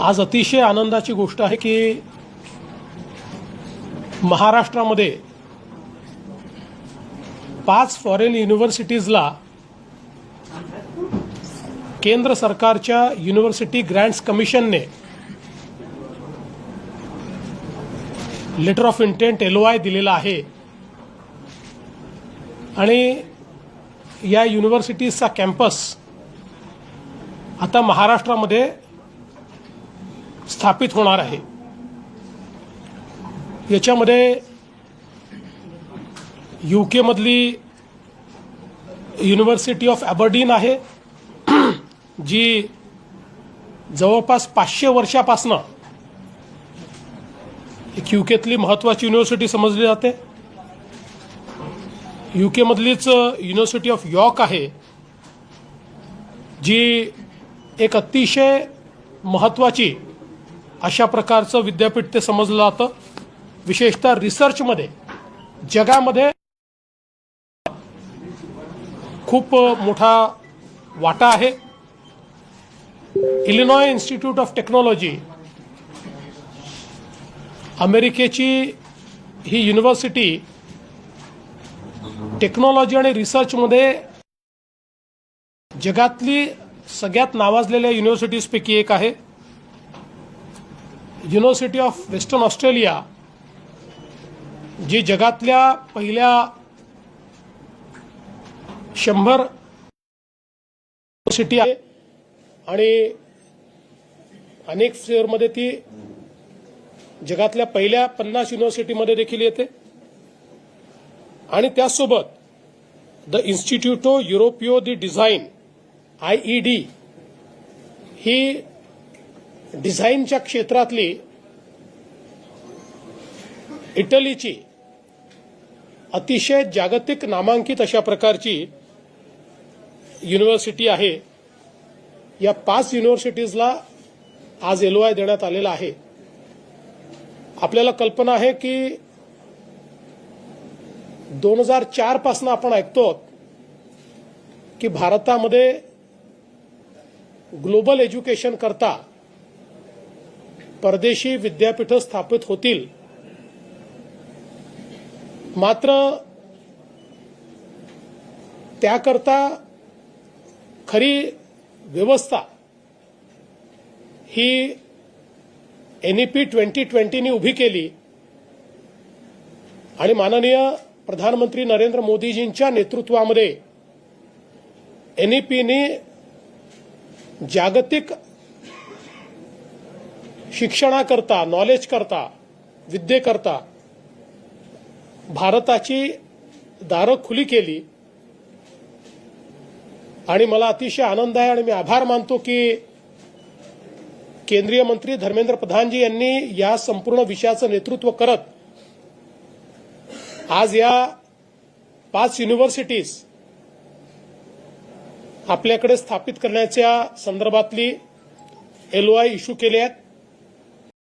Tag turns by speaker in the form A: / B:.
A: आज अतिशय आनंदाची गोष्ट आहे की महाराष्ट्रामध्ये पाच फॉरेन युनिव्हर्सिटीजला केंद्र सरकारच्या युनिव्हर्सिटी ग्रँट्स कमिशनने लेटर ऑफ इंटेंट एलओआय आय दिलेला आहे. आणि या युनिव्हर्सिटीजचा कॅम्पस आता महाराष्ट्रामध्ये स्थापित होणार आहे. याच्यामध्ये यू केमधली युनिव्हर्सिटी ऑफ ॲबर्डीन आहे जी जवळपास पाचशे वर्षापासनं एक युकेतली महत्त्वाची युनिव्हर्सिटी समजली जाते. युकेमधलीच युनिव्हर्सिटी ऑफ यॉर्क आहे जी एक अतिशय महत्त्वाची अशा प्रकारचं विद्यापीठ ते समजलं जातं. विशेषतः रिसर्चमध्ये जगामध्ये खूप मोठा वाटा आहे. इलिनॉय इन्स्टिट्यूट ऑफ टेक्नॉलॉजी अमेरिकेची ही युनिव्हर्सिटी टेक्नॉलॉजी आणि रिसर्चमध्ये जगातली सगळ्यात नावाजलेल्या युनिव्हर्सिटीजपैकी एक आहे. युनिव्हर्सिटी ऑफ वेस्टर्न ऑस्ट्रेलिया जी जगातल्या पहिल्या शंभर युनिव्हर्सिटी आहे आणि अनेक फ्लेअरमध्ये ती जगातल्या पहिल्या पन्नास युनिव्हर्सिटीमध्ये देखील येते. आणि त्याचसोबत the institute of Europeo di design I E D ही डिझाईनच्या क्षेत्रातली इटलीची अतिशय जागतिक नामांकित अशा प्रकारची युनिव्हर्सिटी आहे. या पाच युनिव्हर्सिटीजला आज एलओआय देण्यात आलेला आहे. आपल्याला कल्पना आहे की दोन हजार चारपासून आपण ऐकतो की भारतामध्ये ग्लोबल एज्युकेशन करता परदेशी विद्यापीठं स्थापित होतील. मात्र त्याकरता खरी व्यवस्था ही एनईपी ट्वेंटी ट्वेंटीनी उभी केली आणि माननीय प्रधानमंत्री नरेंद्र मोदीजींच्या नेतृत्वामध्ये एनईपीने जागतिक शिक्षणाकरता नॉलेज करता विद्येकरता भारताची दारं खुली केली. आणि मला अतिशय आनंद आहे आणि मी आभार मानतो की केंद्रीय मंत्री धर्मेंद्र प्रधानजी यांनी या संपूर्ण विषयाचं नेतृत्व करत आज या पाच युनिव्हर्सिटीज आपल्याकडे स्थापित करण्याच्या संदर्भातली एलओआय इश्यू केले आहेत.